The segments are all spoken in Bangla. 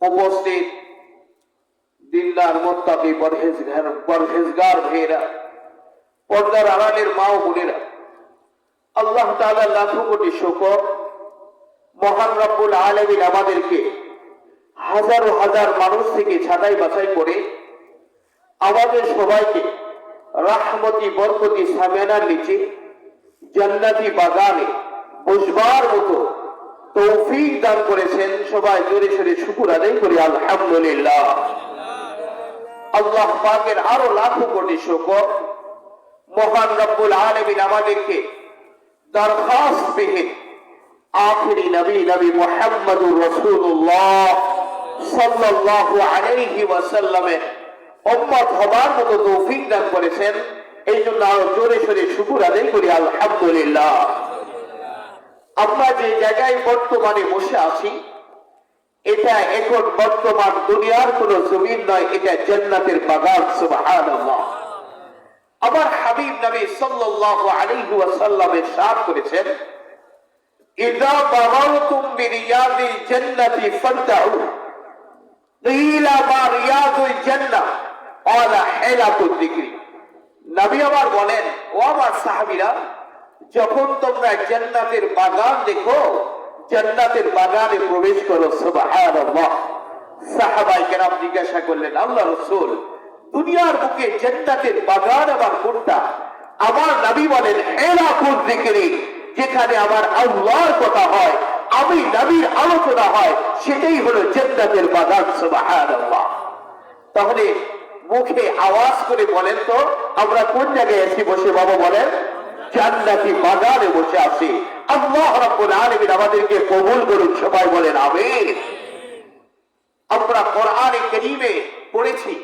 উপস্থিত। দিল্লার মোত্তাকি পরহেজগার পরহেজগার ভাইয়েরা, পর্দার আড়ালের মা ও বোনেরা, আল্লাহ তাআলা লাখো কোটি শুকর, মহান রব্বুল আলামিন আমাদেরকে হাজারো হাজার মানুষ থেকে ছাঁটাই বাছাই করে আমাদের সবাইকে রাহমতি, বরকতি, সামেনার নিচে জান্নাতি বাগানে বসবার মতো তৌফিক দান করেছেন। সবাই জোরে সোরে শুকুর আদায় করি, আলহামদুলিল্লাহ। আল্লাহ পাকের আরও লাখো কোটি শুকর। মহান রব্বুল আলমিন আমাদেরকে দরখাস্ত বিহীন আখিরি নবী নবী মোহাম্মদুর রসুল্লাহ সাল্লাল্লাহু আলাইহি ওয়াসাল্লামের উম্মত হবার মতো তৌফিক দান করেছেন। এই জন্য আরও জোরে সোরে শুকুর আদায় করি, আলহামদুলিল্লাহ। আমরা যে জায়গায় বর্তমানে বসে আছি এটা এখন বর্তমান দুনিয়ার কোন জমিন নয় এটা জান্নাতের বাগান সুবহানাল্লাহ আমার হাবিব নবী সাল্লাল্লাহু আলাইহি ওয়াসাল্লামের সাথ করেছেন ইযা বাগাউতুম বিরিয়াদিল জান্নাতি ফান্তাউ قيل ما رياض الجنة قال حيلة الذكر নবী আমার বলেন ও আমার সাহাবীরা যখন তোমরা জান্নাতের বাগান দেখো, জান্নাতের বাগানে প্রবেশ করো, সুবহানাল্লাহ। সাহাবাই কেরাম জিজ্ঞাসা করলেন, আল্লাহ রাসূল, দুনিয়ার বুকে জান্নাতের বাগান আমার কোনটা? আমার নবী বলেন হেলাকুল যিকরি যেখানে আমার আল্লাহর কথা হয়, আমি নবীর আলোচনা হয়, সেটাই হলো জান্নাতের বাগান, সুবহানাল্লাহ। তাহলে মুখে আওয়াজ করে বলেন তো, আমরা কোন জায়গায় এসে বসে বাবা বলেন? জান্নাতি বাগানে বসে আছি। আল্লাহ রাব্বুল আলামিন আমাদেরকে কবুল করুন, সবাই বলেন আমিন। আমরা কোরআনে কারীমে পড়েছি,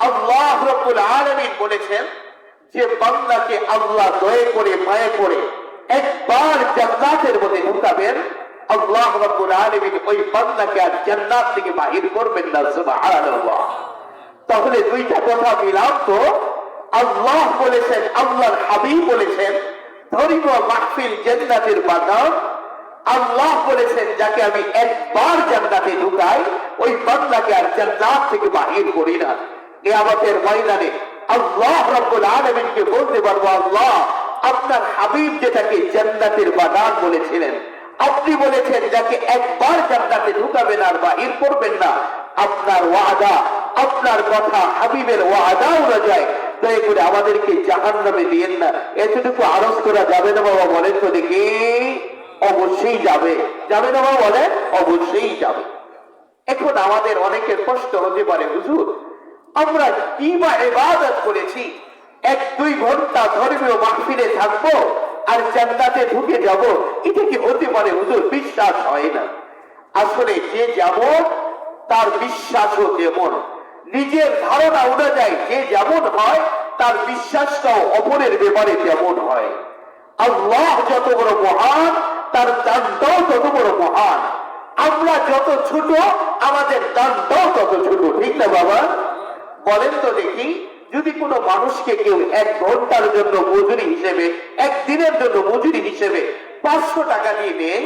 আল্লাহ রাব্বুল আলামিন বলেছেন যে বান্দাকে আল্লাহ দয়ে করে, মায়ে করে একবার জান্নাতের মধ্যে ঢুকাবেন, আল্লাহ রাব্বুল আলামিন ওই বান্দাকে আর জান্নাত থেকে বাহির করবেন না, সুবহানাল্লাহ। তাহলে দুইটা কথা মিলাম তো। আল্লাহ বলেছেন, আল্লাহর হাবিব বলেছেন ধরিব মাহফিল জান্নাতের বাগান আল্লাহ বলেছেন, যাকে আমি একবার জান্নাতে ঢুকাই, ওই বান্দাকে আর জান্নাত থেকে বাহির করি না। নিয়ামতের ময়দানে আল্লাহ রব্বুল আলমিনকে বলতে পারব, আল্লাহ, আপনার হাবিব যেটাকে জান্নাতের বাগান বলেছিলেন, আপনি বলেছেন, যাকে একবার জান্নাতে ঢুকাবেন আর বাহির করবেন না। আপনার ওয়াদা, আপনার কথা হাবিবের ওয়াদা অনুযায়ী দয়া করে আমাদেরকে জাহান নামে দিয়েন না। এতটুকু আরজ করা যাবে না বাবা বলেন তো দেখি। অবশ্যই যাবে। যাবে না বাবা বলেন? অবশ্যই যাবে। এখন আমাদের অনেকের কষ্ট হতে পারে, হুজুর। আমরা কি বা এবাদত করেছি? এক, দুই ঘণ্টা ধর্মীয় মাহফিলে থাকব আর জান্নাতে ঢুকে যাব, এটা কি হতে পারে, হুজুর? বিশ্বাস হয় না। আসলে যে যেমন, তার বিশ্বাসও তেমন। নিজের ধারণা অনুযায়ী যে যেমন হয়, তার বিশ্বাসটাও অপরের ব্যাপারে তেমন হয়। আল্লাহ যত বড় মহান, তার দানটাও তত বড় মহান। আমরা যত ছোট, আমাদের দানটাও তত ছোট, ঠিক না বাবা? বলেন তো দেখি, যদি কোনো মানুষকে কেউ এক ঘণ্টার জন্য মজুরি হিসেবে একদিনের জন্য মজুরি হিসেবে পাঁচশো টাকা দিয়ে নেয়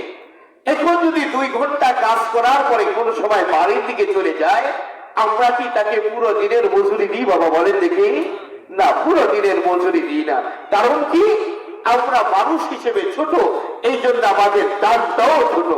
এখন যদি দুই ঘণ্টা কাজ করার পরে কোনো সময় বাড়ির দিকে চলে যায় আমরা কি তাকে পুরো দিনের মজুরি দিই? বাবা বলেন দেখি। না, পুরো দিনের মজুরি দিই না। কারণ কি? আমরা মানুষ হিসেবে ছোট, এই জন্য আমাদের দানটাও ছোট।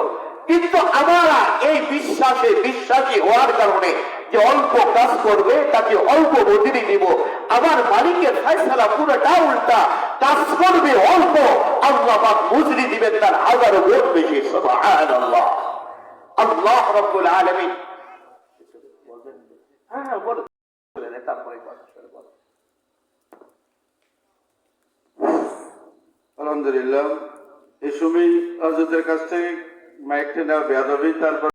কিন্তু আমরা এই বিশ্বাসে বিশ্বাসী হওয়ার কারণে যে অল্প কাজ করবে, তাকে অল্প মজুরি দিব। আমার মালিকের ফয়সালা পুরোটা উল্টা। কাজ করবে অল্প, আল্লাহ পাক মজুরি দিবেন তার হাজারো গুণ বেশি, সুবহানাল্লাহ। আল্লাহ রাব্বুল আলামিন হ্যাঁ হ্যাঁ তারপরে আলহামদুলিল্লাহ। এই সময় হজরতের কাছ থেকে মাইকটা নেওয়া বেয়াদবি তারপর